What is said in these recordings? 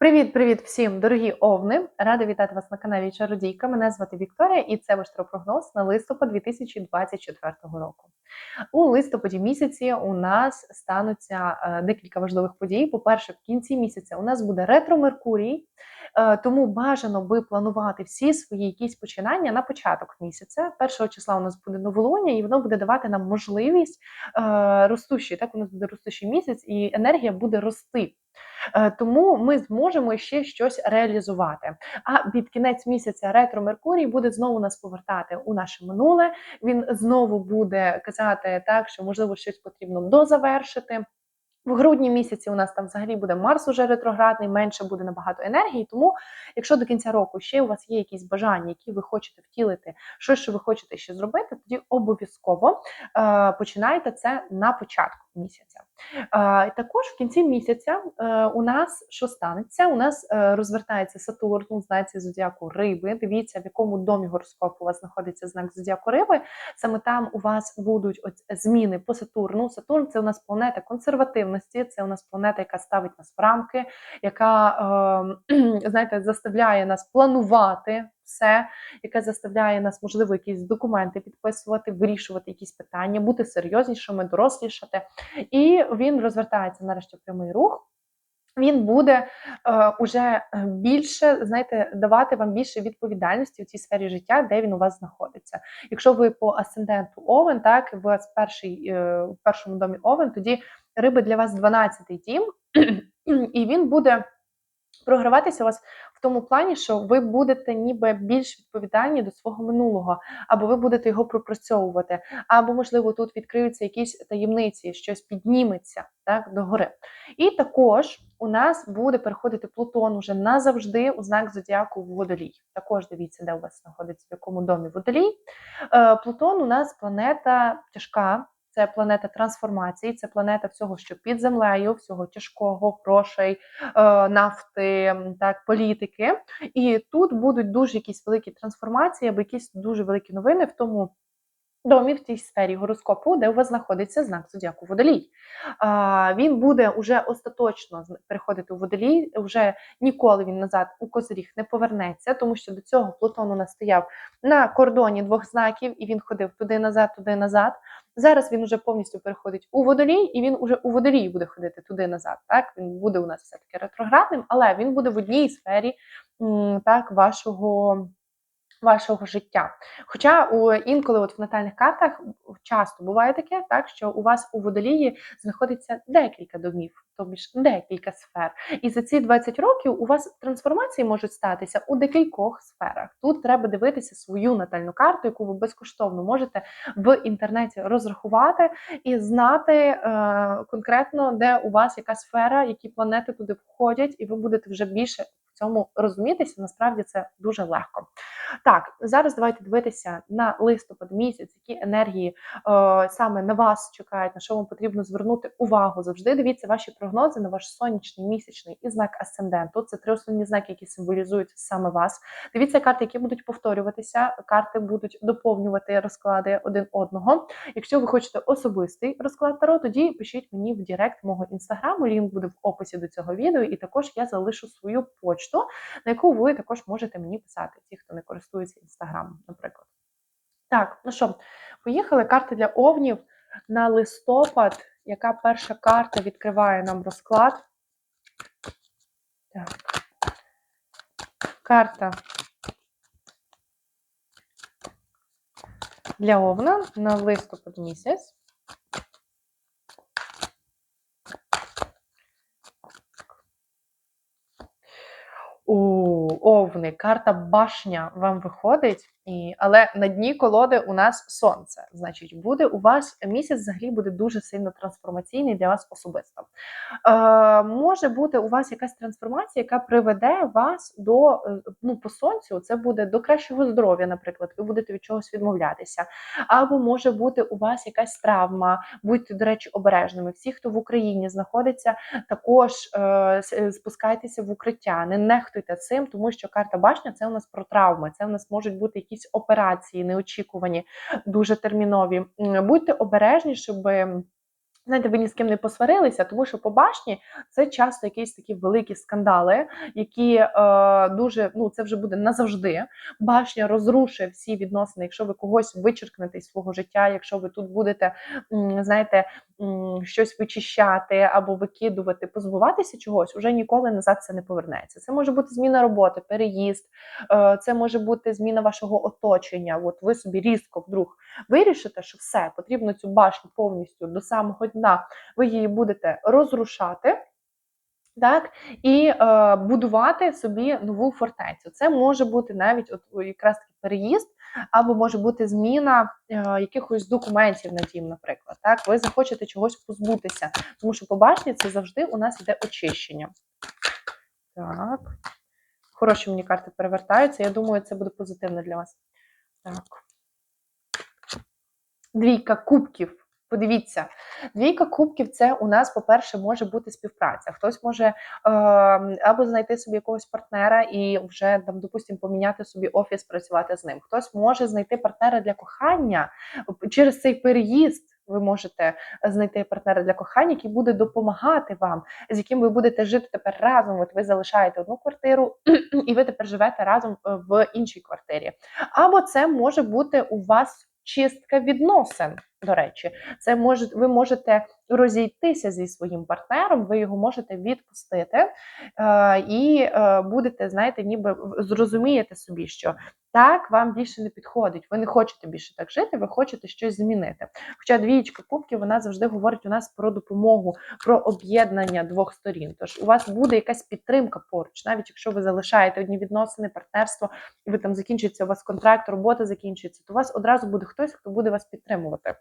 Привіт-привіт всім, дорогі овни! Рада вітати вас на каналі Чародійка. Мене звати Вікторія, і це ваш прогноз на листопад 2024 року. У листопаді місяці у нас стануться е, декілька важливих подій. По-перше, в кінці місяця у нас буде ретро Меркурій, е, тому бажано би планувати всі свої якісь починання на початок місяця. Першого числа у нас буде новолуння, і воно буде давати нам можливість е, ростущий. Так у нас буде ростущий місяць, і енергія буде рости. Е, тому ми зможемо ще щось реалізувати. А під кінець місяця ретро Меркурій буде знову нас повертати у наше минуле. Він знову буде казати так, що можливо щось потрібно дозавершити. В грудні місяці у нас там взагалі буде Марс уже ретроградний, менше буде набагато енергії. Тому, якщо до кінця року ще у вас є якісь бажання, які ви хочете втілити, щось, що ви хочете ще зробити, тоді обов'язково е, починайте це на початку місяця. Також в кінці місяця е, у нас що станеться? У нас е, розвертається Сатурн у знаці зодіаку Риби. Дивіться, в якому домі гороскопу у вас знаходиться знак зодіаку Риби. Саме там у вас будуть зміни по Сатурну. Сатурн це у нас планета консервативності, це у нас планета, яка ставить нас в рамки, яка е, знаєте, заставляє нас планувати все, яке заставляє нас, можливо, якісь документи підписувати, вирішувати якісь питання, бути серйознішими, дорослішати. І він розвертається нарешті в прямий рух. Він буде е, уже більше, знаєте, давати вам більше відповідальності у цій сфері життя, де він у вас знаходиться. Якщо ви по асценденту Овен, так вас перший е, в першому домі Овен, тоді риби для вас 12-й дім, і він буде програватися у вас в тому плані, що ви будете ніби більш відповідальні до свого минулого, або ви будете його пропрацьовувати, або, можливо, тут відкриються якісь таємниці, щось підніметься так, догори. І також у нас буде переходити Плутон уже назавжди у знак зодіаку водолій. Також дивіться, де у вас знаходиться, в якому домі водолій. Е, Плутон у нас планета тяжка. Це планета трансформації, це планета всього, що під землею, всього тяжкого, грошей, е, нафти, так, політики. І тут будуть дуже якісь великі трансформації, або якісь дуже великі новини в тому домі в тій сфері гороскопу, де у вас знаходиться знак зодіаку водолій. А, Він буде уже остаточно переходити у водолій, вже ніколи він назад у козиріг не повернеться, тому що до цього Плутон у нас стояв на кордоні двох знаків, і він ходив туди назад, туди назад. Зараз він уже повністю переходить у водолій, і він уже у водолії буде ходити туди назад. Так він буде у нас все таки ретроградним, але він буде в одній сфері так вашого вашого життя. Хоча у інколи, от в натальних картах часто буває таке, так що у вас у водолії знаходиться декілька домів, тобі ж декілька сфер. І за ці 20 років у вас трансформації можуть статися у декількох сферах. Тут треба дивитися свою натальну карту, яку ви безкоштовно можете в інтернеті розрахувати і знати е, конкретно, де у вас яка сфера, які планети туди входять, і ви будете вже більше цьому розумітися, насправді це дуже легко. Так, зараз давайте дивитися на листопад місяць, які енергії е, саме на вас чекають, на що вам потрібно звернути увагу. Завжди дивіться ваші прогнози на ваш сонячний, місячний і знак асценденту. Це три основні знаки, які символізують саме вас. Дивіться карти, які будуть повторюватися. Карти будуть доповнювати розклади один одного. Якщо ви хочете особистий розклад Таро, тоді пишіть мені в Директ мого інстаграму. Лінк буде в описі до цього відео, і також я залишу свою почту почту, на яку ви також можете мені писати, ті, хто не користується інстаграмом, наприклад. Так, ну що, поїхали карти для овнів на листопад. Яка перша карта відкриває нам розклад? Так. Карта для овна на листопад місяць. У овни карта башня вам виходить. І, Але на дні колоди у нас сонце. Значить, буде у вас місяць взагалі буде дуже сильно трансформаційний для вас особисто. Е, Може бути у вас якась трансформація, яка приведе вас до е, ну, по сонцю, це буде до кращого здоров'я, наприклад, ви будете від чогось відмовлятися. Або може бути у вас якась травма, будьте, до речі, обережними. Всі, хто в Україні знаходиться, також е, е, спускайтеся в укриття, не нехтуйте цим, тому що карта башня це у нас про травми, це у нас можуть бути якісь операції неочікувані, дуже термінові. Будьте обережні, щоб Знаєте, ви ні з ким не посварилися, тому що по башні це часто якісь такі великі скандали, які е, дуже ну це вже буде назавжди. Башня розрушує всі відносини. Якщо ви когось вичеркнете із свого життя, якщо ви тут будете знаєте, щось вичищати або викидувати, позбуватися чогось, уже ніколи назад це не повернеться. Це може бути зміна роботи, переїзд, е, це може бути зміна вашого оточення. От ви собі різко вдруг вирішите, що все потрібно цю башню повністю до самого дна, ви її будете розрушати. Так, і е, будувати собі нову фортецю. Це може бути навіть от якраз таки переїзд, або може бути зміна е, якихось документів на дім, наприклад. Так, ви захочете чогось позбутися, тому що по башні це завжди у нас йде очищення. Так, хороші мені карти перевертаються. Я думаю, це буде позитивно для вас. Так. Двійка кубків. Подивіться, двійка кубків це у нас, по-перше, може бути співпраця. Хтось може е, або знайти собі якогось партнера і вже там, допустимо, поміняти собі офіс, працювати з ним. Хтось може знайти партнера для кохання через цей переїзд. Ви можете знайти партнера для кохання, який буде допомагати вам, з яким ви будете жити тепер разом. От ви залишаєте одну квартиру, і ви тепер живете разом в іншій квартирі. Або це може бути у вас чистка відносин. До речі, це може ви можете розійтися зі своїм партнером, ви його можете відпустити е, і е, будете, знаєте, ніби зрозумієте собі, що так вам більше не підходить. Ви не хочете більше так жити, ви хочете щось змінити. Хоча двієчка кубків вона завжди говорить у нас про допомогу, про об'єднання двох сторін. Тож у вас буде якась підтримка поруч, навіть якщо ви залишаєте одні відносини, партнерство, і ви там закінчується у вас контракт, робота закінчується, то у вас одразу буде хтось, хто буде вас підтримувати.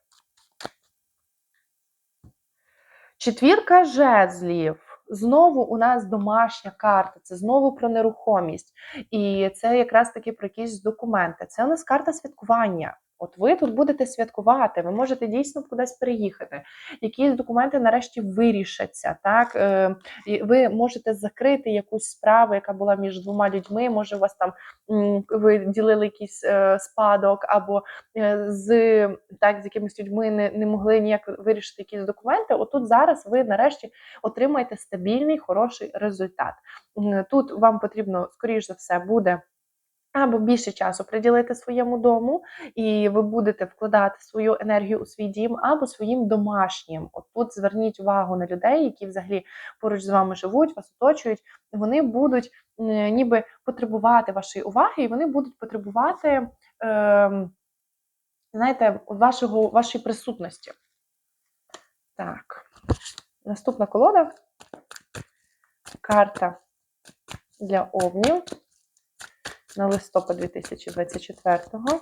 Четвірка жезлів. Знову у нас домашня карта, це знову про нерухомість. І це якраз таки про якісь документи. Це у нас карта святкування. От ви тут будете святкувати, ви можете дійсно кудись переїхати. Якісь документи нарешті вирішаться. Так е, ви можете закрити якусь справу, яка була між двома людьми. Може, у вас там ви ділили якийсь е, спадок, або е, з так з якимись людьми не, не могли ніяк вирішити якісь документи. Отут зараз ви нарешті отримаєте стабільний хороший результат. Тут вам потрібно, скоріш за все, буде. Або більше часу приділити своєму дому, і ви будете вкладати свою енергію у свій дім, або своїм домашнім. От тут зверніть увагу на людей, які взагалі поруч з вами живуть, вас оточують. Вони будуть е, ніби потребувати вашої уваги, і вони будуть потребувати, е, знаєте, вашого, вашої присутності. Так, наступна колода. Карта для овнів на листопад 2024-го.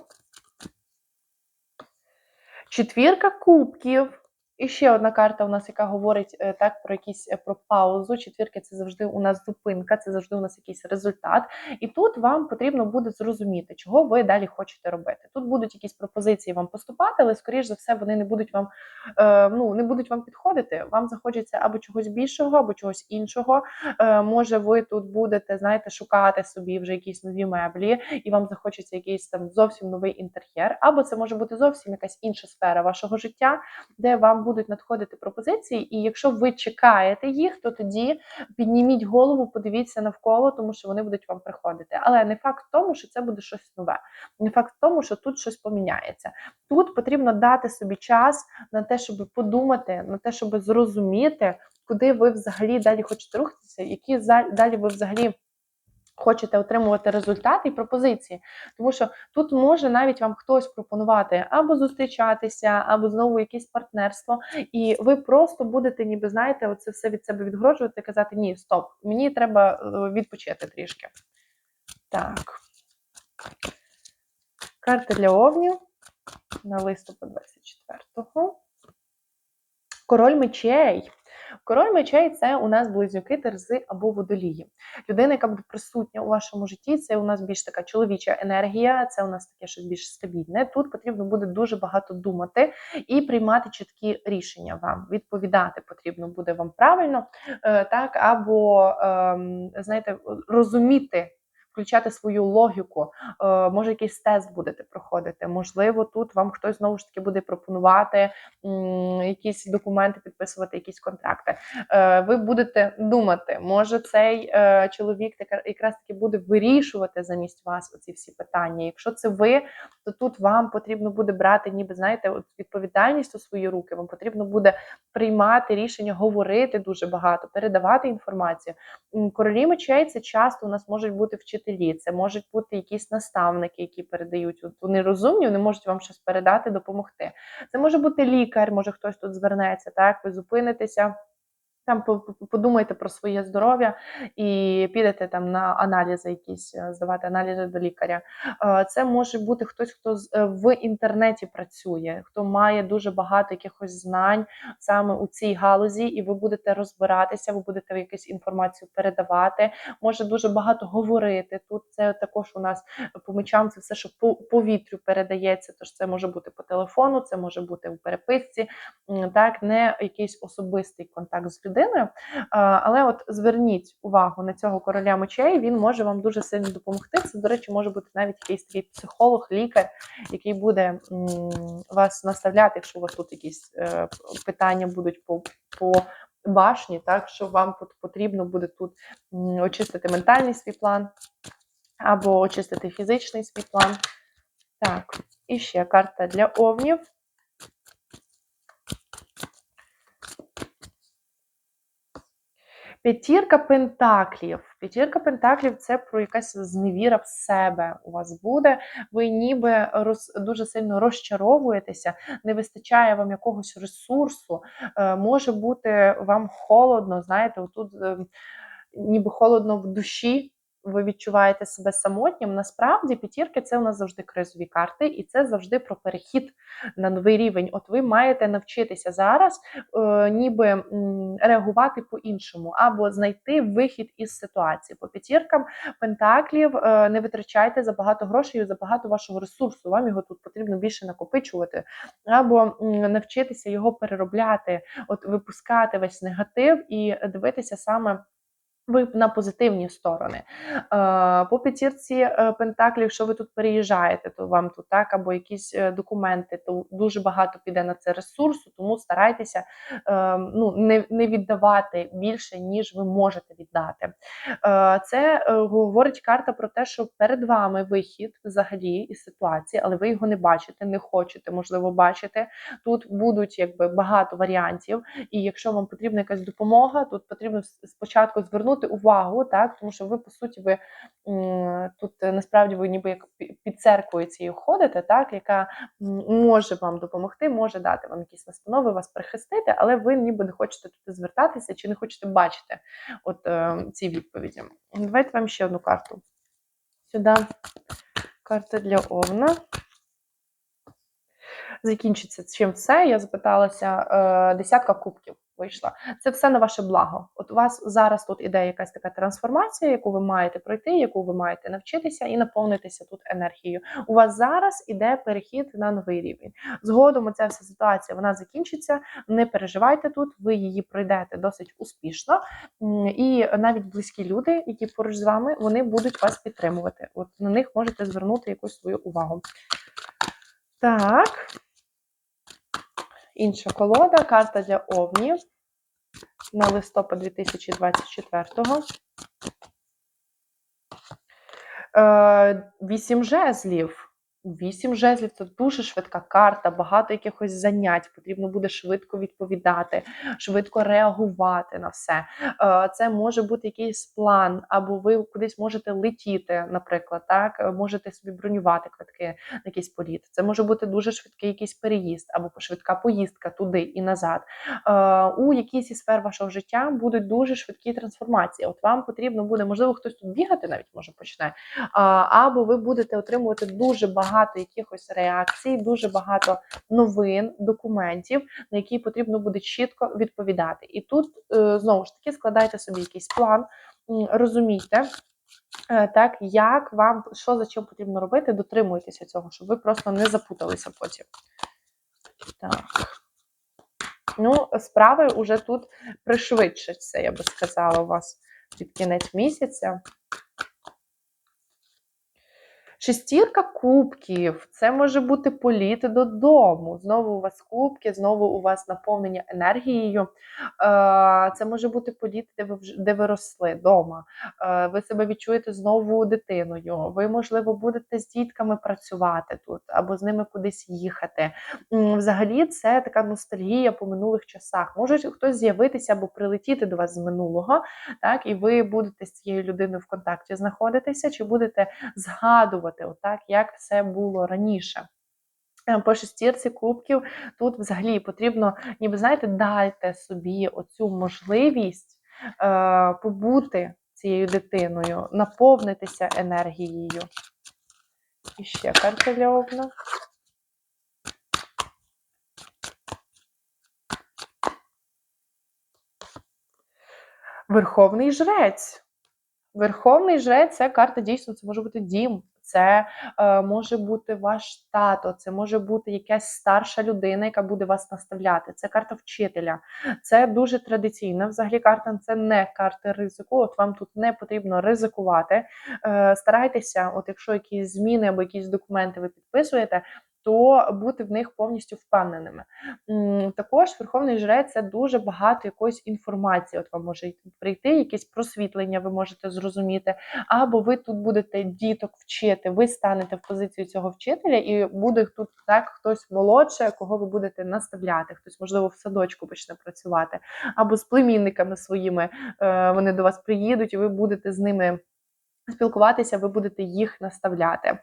Четвірка кубків. І ще одна карта у нас, яка говорить е, так про якісь е, про паузу. Четвірки це завжди у нас зупинка, це завжди у нас якийсь результат. І тут вам потрібно буде зрозуміти, чого ви далі хочете робити. Тут будуть якісь пропозиції вам поступати, але, скоріш за все, вони не будуть вам е, ну, не будуть вам підходити. Вам захочеться або чогось більшого, або чогось іншого. Може, ви тут будете, знаєте, шукати собі вже якісь нові меблі, і вам захочеться якийсь там зовсім новий інтер'єр, або це може бути зовсім якась інша сфера вашого життя, де вам будуть надходити пропозиції, і якщо ви чекаєте їх, то тоді підніміть голову, подивіться навколо, тому що вони будуть вам приходити. Але не факт в тому, що це буде щось нове. Не факт в тому, що тут щось поміняється. Тут потрібно дати собі час на те, щоб подумати, на те, щоб зрозуміти, куди ви взагалі далі хочете рухатися, які далі ви взагалі хочете отримувати результати і пропозиції. Тому що тут може навіть вам хтось пропонувати або зустрічатися, або знову якесь партнерство, і ви просто будете, ніби знаєте, оце все від себе відгороджувати і казати: Ні, стоп, мені треба е, відпочити трішки. Так. Карта для овнів на листопад 24-го. Король мечей. Король мечей це у нас близнюки, терзи або водолії. Людина, яка буде присутня у вашому житті, це у нас більш така чоловіча енергія, це у нас таке щось більш стабільне. Тут потрібно буде дуже багато думати і приймати чіткі рішення вам. Відповідати потрібно буде вам правильно, е, так, або, ем, знаєте, розуміти включати свою логіку, е, може якийсь тест будете проходити. Можливо, тут вам хтось знову ж таки буде пропонувати якісь документи, підписувати якісь контракти. Е, ви будете думати, може цей е, чоловік якраз таки буде вирішувати замість вас оці всі питання. Якщо це ви, то тут вам потрібно буде брати, ніби знаєте, от відповідальність у свої руки. Вам потрібно буде приймати рішення, говорити дуже багато, передавати інформацію. Королі мечей це часто у нас можуть бути вчителі, це можуть бути якісь наставники, які передають. От вони розумні, вони можуть вам щось передати, допомогти. Це може бути лікар, може хтось тут звернеться, так ви зупинитеся. Там по- по- подумайте про своє здоров'я і підете там на аналізи, якісь е, здавати аналізи до лікаря. Е, Це може бути хтось, хто е, в інтернеті працює, хто має дуже багато якихось знань саме у цій галузі, і ви будете розбиратися, ви будете якусь інформацію передавати. Може дуже багато говорити. Тут це також у нас по мечам це все, що по повітрю передається. Тож це може бути по телефону, це може бути у переписці, так не якийсь особистий контакт з людиною. А, Але от зверніть увагу на цього короля мечей, він може вам дуже сильно допомогти. Це, до речі, може бути навіть якийсь такий психолог, лікар, який буде вас наставляти, якщо у вас тут якісь е, питання будуть по, по башні, так що вам пот- потрібно буде тут очистити ментальний свій план або очистити фізичний свій план. Так, і ще карта для овнів. П'ятірка пентаклів. П'ятірка пентаклів це про якась зневіра в себе у вас буде. Ви ніби роз, дуже сильно розчаровуєтеся, не вистачає вам якогось ресурсу. Е, може бути вам холодно, знаєте, отут е, ніби холодно в душі. Ви відчуваєте себе самотнім. Насправді п'ятірки це у нас завжди кризові карти, і це завжди про перехід на новий рівень. От ви маєте навчитися зараз, е, ніби реагувати по-іншому, або знайти вихід із ситуації. По п'ятіркам пентаклів е, не витрачайте забагато грошей, забагато вашого ресурсу. Вам його тут потрібно більше накопичувати, або навчитися його переробляти, от випускати весь негатив і дивитися саме. Ви на позитивні сторони. Е, По п'ятірці е, пентаклів, якщо ви тут переїжджаєте, то вам тут так, або якісь е, документи, то дуже багато піде на це ресурсу, тому старайтеся ну, не, віддавати більше, ніж ви можете віддати. Це говорить карта про те, що перед вами вихід взагалі із ситуації, але ви його не бачите, не хочете, можливо, бачити. Тут будуть якби багато варіантів, і якщо вам потрібна якась допомога, тут потрібно спочатку звернути увагу, так тому що ви по суті ви тут е, насправді ви ніби як під церквою цією ходите, так яка може вам допомогти, може дати вам якісь настанови, вас прихистити, але ви ніби не хочете туди звертатися чи не хочете бачити от е, ці відповіді. Давайте вам ще одну карту. Сюди карта для Овна. Закінчиться чим все. Я запиталася, е, десятка кубків вийшла. Це все на ваше благо. От у вас зараз тут іде якась така трансформація, яку ви маєте пройти, яку ви маєте навчитися і наповнитися тут енергією. У вас зараз іде перехід на новий рівень. Згодом ця вся ситуація вона закінчиться. Не переживайте тут, ви її пройдете досить успішно. І навіть близькі люди, які поруч з вами, вони будуть вас підтримувати. От на них можете звернути якусь свою увагу. Так. Інша колода, карта для овнів на листопад 2024-го. Е, Вісім жезлів. Вісім жезлів це дуже швидка карта, багато якихось занять. Потрібно буде швидко відповідати, швидко реагувати на все. Е, Це може бути якийсь план, або ви кудись можете летіти, наприклад, так Е, можете собі бронювати квитки на якийсь політ. Це може бути дуже швидкий якийсь переїзд, або швидка поїздка туди і назад. Е, У якійсь із сфер вашого життя будуть дуже швидкі трансформації. От вам потрібно буде, можливо, хтось тут бігати навіть може почне, або ви будете отримувати дуже багато якихось реакцій, дуже багато новин, документів, на які потрібно буде чітко відповідати. І тут е, знову ж таки складайте собі якийсь план, розумійте. е, Так, як вам що за чим потрібно робити, дотримуйтеся цього, щоб ви просто не запуталися потім. Так. Ну, справи вже тут пришвидшаться, я би сказала, у вас під кінець місяця. Шестірка кубків це може бути політ додому. Знову у вас кубки, знову у вас наповнення енергією. Е, Це може бути політ, де ви де ви росли вдома. Е, Ви себе відчуєте знову дитиною. Ви, можливо, будете з дітками працювати тут або з ними кудись їхати. Взагалі, це така ностальгія по минулих часах. Може хтось з'явитися або прилетіти до вас з минулого, так, і ви будете з цією людиною в контакті знаходитися, чи будете згадувати, отак, як все було раніше. Е, По шестірці кубків тут взагалі потрібно, ніби знаєте, дайте собі оцю можливість е, побути цією дитиною, наповнитися енергією. І ще карта для овна. Верховний жрець. Верховний жрець це карта дійсно, це може бути дім, це е, може бути ваш тато, це може бути якась старша людина, яка буде вас наставляти. Це карта вчителя. Це дуже традиційна. Взагалі, карта це не карта ризику. От вам тут не потрібно ризикувати. Е, старайтеся, от якщо якісь зміни або якісь документи ви підписуєте. То бути в них повністю впевненими. Також Верховний Жрець це дуже багато якоїсь інформації. От вам може прийти, якесь просвітлення, ви можете зрозуміти, або ви тут будете діток вчити, ви станете в позицію цього вчителя, і буде тут так хтось молодше, кого ви будете наставляти, хтось, можливо, в садочку почне працювати, або з племінниками своїми е, вони до вас приїдуть, і ви будете з ними. Спілкуватися, ви будете їх наставляти. Е,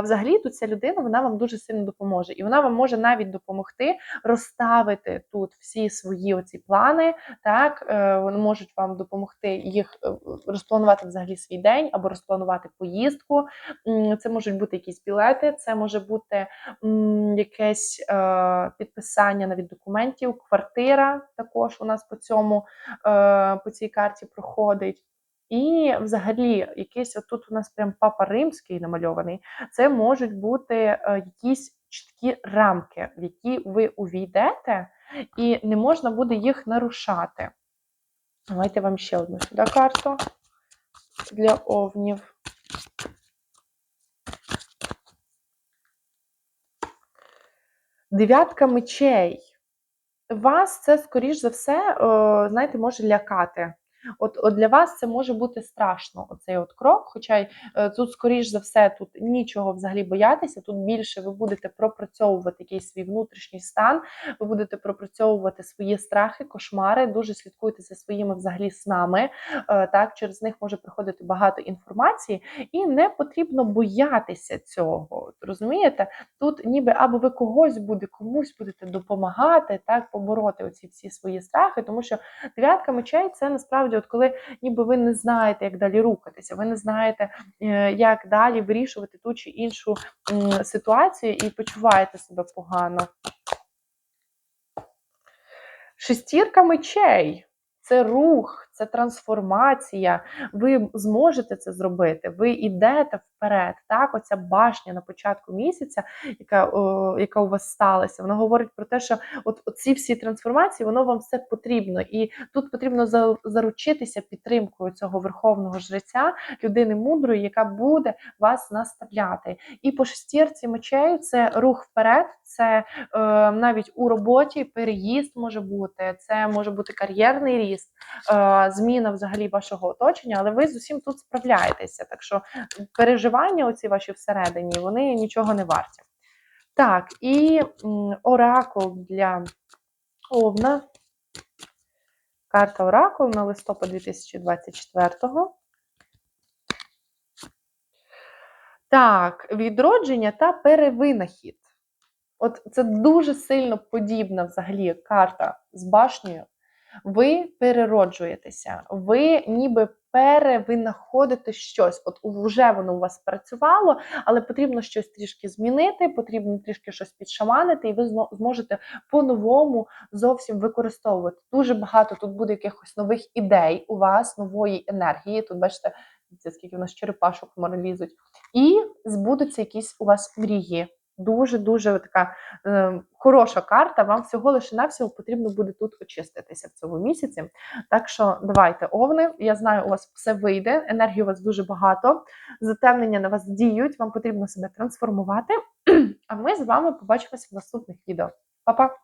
Взагалі, тут ця людина вона вам дуже сильно допоможе, і вона вам може навіть допомогти розставити тут всі свої оці плани. Так е, вони можуть вам допомогти їх е, розпланувати взагалі свій день або розпланувати поїздку. Це можуть бути якісь білети, це може бути якесь підписання навіть документів, квартира також у нас по цьому по цій карті проходить. І взагалі, якийсь отут у нас прям папа римський намальований. Це можуть бути е, якісь чіткі рамки, в які ви увійдете, і не можна буде їх нарушати. Давайте вам ще одну сюди карту для овнів. Дев'ятка мечей. Вас це, скоріш за все, е, знаєте, може лякати. От, от для вас це може бути страшно, оцей от крок. Хоча е, тут, скоріш за все, тут нічого взагалі боятися. Тут більше ви будете пропрацьовувати якийсь свій внутрішній стан, ви будете пропрацьовувати свої страхи, кошмари, дуже слідкуйте за своїми взагалі снами. Е, Так, через них може приходити багато інформації, і не потрібно боятися цього. Розумієте? Тут ніби або ви когось буде, комусь будете допомагати, так, побороти оці всі свої страхи, тому що дев'ятка мечей це насправді, от коли ніби ви не знаєте, як далі рухатися, ви не знаєте, е, як далі вирішувати ту чи іншу ситуацію і почуваєте себе погано. Шестірка мечей. Це рух, це трансформація. Ви зможете це зробити. Ви йдете вперед. Так, оця башня на початку місяця, яка о, яка у вас сталася, вона говорить про те, що от ці всі трансформації, воно вам все потрібно, і тут потрібно заручитися підтримкою цього верховного жреця, людини мудрої, яка буде вас наставляти. І по шестірці мечей це рух вперед, це е, навіть у роботі переїзд може бути, це може бути кар'єрний ріст, е, зміна взагалі вашого оточення, але ви з усім тут справляєтеся. Так що переживання, оці ваші всередині, вони нічого не варті. Так, і оракул для Овна. Карта Оракул на листопад 2024-го. Так, відродження та перевинахід. От це дуже сильно подібна взагалі карта з башнею. Ви перероджуєтеся, ви ніби перевинаходите щось. От вже воно у вас працювало, але потрібно щось трішки змінити, потрібно трішки щось підшаманити, і ви зможете по-новому зовсім використовувати. Дуже багато тут буде якихось нових ідей у вас, нової енергії. Тут бачите, скільки у нас черепашок в. І збудуться якісь у вас мрії. Дуже-дуже така е, хороша карта. Вам всього лише навсього потрібно буде тут очиститися в цьому місяці. Так що давайте, овни. Я знаю, у вас все вийде, енергії у вас дуже багато, затемнення на вас діють, вам потрібно себе трансформувати. А ми з вами побачимося в наступних відео. Па-па!